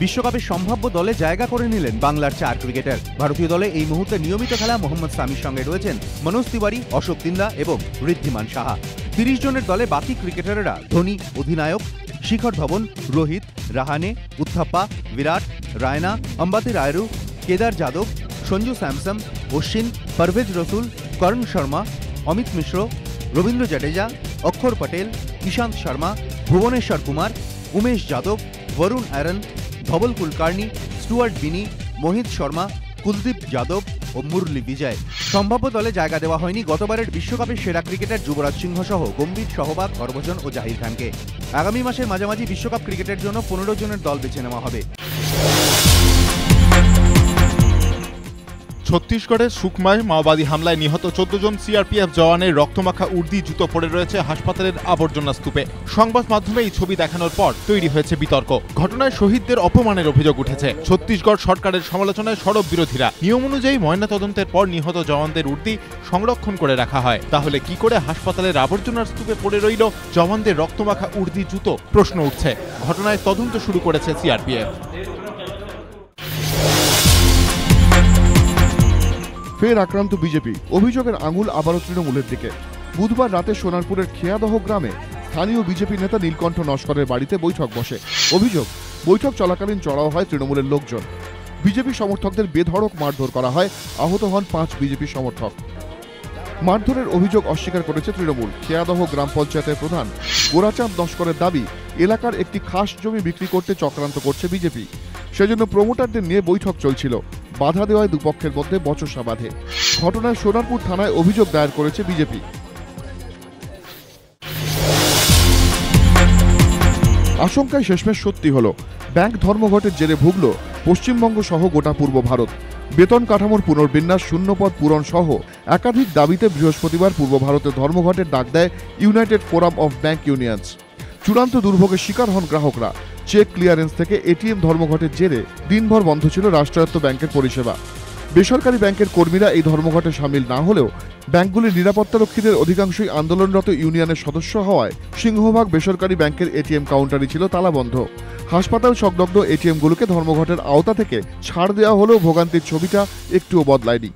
বিশ্বকাপের সম্ভাব্য দলে জায়গা করে নিলেন বাংলার চার ক্রিকেটার। ভারতীয় দলে এই মুহূর্তে নিয়মিত খেলা মোহাম্মদ সামির সঙ্গে রয়েছেন মনোজ তিওয়ারি, অশোক তিন্দা এবং ঋদ্ধিমান সাহা। তিরিশ জনের দলে বাকি ক্রিকেটাররা ধোনি, অধিনায়ক, শিখর ধবন, রোহিত, রাহানে, উত্থাপ্পা, বিরাট, রায়না, অম্বাতি রায়রু, কেদার যাদব, সঞ্জু স্যামসম অশ্বিন, পারভেজ রসুল, করণ শর্মা, অমিত মিশ্র, রবীন্দ্র জাডেজা, অক্ষর পটেল, ঈশান্ত শর্মা, ভুবনেশ্বর কুমার, উমেশ যাদব, বরুণ অ্যারন ধবল কুলকার্নি, স্টুয়ার্ট বিনি, মোহিত শর্মা, কুলদীপ যাদব ও মুরলি বিজয়। সম্ভাব্য দলে জায়গা দেওয়া হয়নি গতবারের বিশ্বকাপের সেরা ক্রিকেটার যুবরাজ সিংহ সহ গম্ভীর, সহবাগ হরভজন ও জাহির খানকে। আগামী মাসের মাঝামাঝি বিশ্বকাপ ক্রিকেটের জন্য পনেরো জনের দল বেছে নেওয়া হবে। ছত্তিশগড়ের সুকমায় মাওবাদী হামলায় নিহত চোদ্দ জন সিআরপিএফ জওয়ানের রক্তমাখা উর্দি জুতো পড়ে রয়েছে হাসপাতালের আবর্জনা স্তূপে। সংবাদ মাধ্যমে এই ছবি দেখানোর পর তৈরি হয়েছে বিতর্ক। ঘটনায় শহীদদের অপমানের অভিযোগ উঠেছে। ছত্তিশগড় সরকারের সমালোচনায় সড়ক বিরোধীরা। নিয়ম অনুযায়ী ময়নাতদন্তের পর নিহত জওয়ানদের উর্দি সংরক্ষণ করে রাখা হয়। তাহলে কি করে হাসপাতালের আবর্জনার স্তূপে পড়ে রইল জওয়ানদের রক্তমাখা উর্দি জুতো? প্রশ্ন উঠছে। ঘটনায় তদন্ত শুরু করেছে সিআরপিএফ। ফের আক্রান্ত বিজেপি। অভিযোগের আঙুল আবারও তৃণমূলের দিকে। বুধবার রাতে সোনারপুরের খেয়াদহ গ্রামে স্থানীয় বিজেপি নেতা নীলকণ্ঠ নস্করের বাড়িতে বৈঠক বসে। অভিযোগ, বৈঠক চলাকালীন চড়াও হয় তৃণমূলের লোকজন। বিজেপি সমর্থকদের বেধড়ক মারধর করা হয়, আহত হন পাঁচ বিজেপি সমর্থক। মারধরের অভিযোগ অস্বীকার করেছে তৃণমূল। খেয়াদহ গ্রাম পঞ্চায়েতের প্রধান গোরাচাঁদ নস্করের দাবি, এলাকার একটি খাস জমি বিক্রি করতে চক্রান্ত করছে বিজেপি। সেজন্য প্রমোটারদের নিয়ে বৈঠক চলছিল। বাধা দেওয়ায় দুপক্ষের মধ্যে বচসা বাঁধে। ঘটনায় সোনারপুর থানায় অভিযোগ দায়ের করেছে বিজেপি। আশঙ্কায় শেষমেশ সত্যি হলো, ব্যাংক ধর্মঘটের জেরে ভুগল পশ্চিমবঙ্গ সহ গোটা পূর্ব ভারত। বেতন কাঠামোর পুনর্বিন্যাস শূন্যপদ পূরণ সহ একাধিক দাবিতে বৃহস্পতিবার পূর্ব ভারতে ধর্মঘটের ডাক দেয় United Forum of Bank Unions. চূড়ান্ত দুর্ভোগের শিকার হন গ্রাহকরা। চেক ক্লিয়ারেন্স থেকে এটিএম ধর্মঘটের জেরে দিনভর বন্ধ ছিল রাষ্ট্রায়ত্ত ব্যাংকের পরিষেবা। বেসরকারি ব্যাংকের কর্মীরা এই ধর্মঘটে সামিল না হলেও ব্যাংকগুলির নিরাপত্তারক্ষীদের অধিকাংশই আন্দোলনরত ইউনিয়নের সদস্য হওয়ায় সিংহভাগ বেসরকারি ব্যাংকের এটিএম কাউন্টারই ছিল তালাবন্ধ। হাসপাতাল সংলগ্ন এটিএমগুলোকে ধর্মঘটের আওতা থেকে ছাড় দেওয়া হলেও ভোগান্তির ছবিটা একটুও বদলায়নি।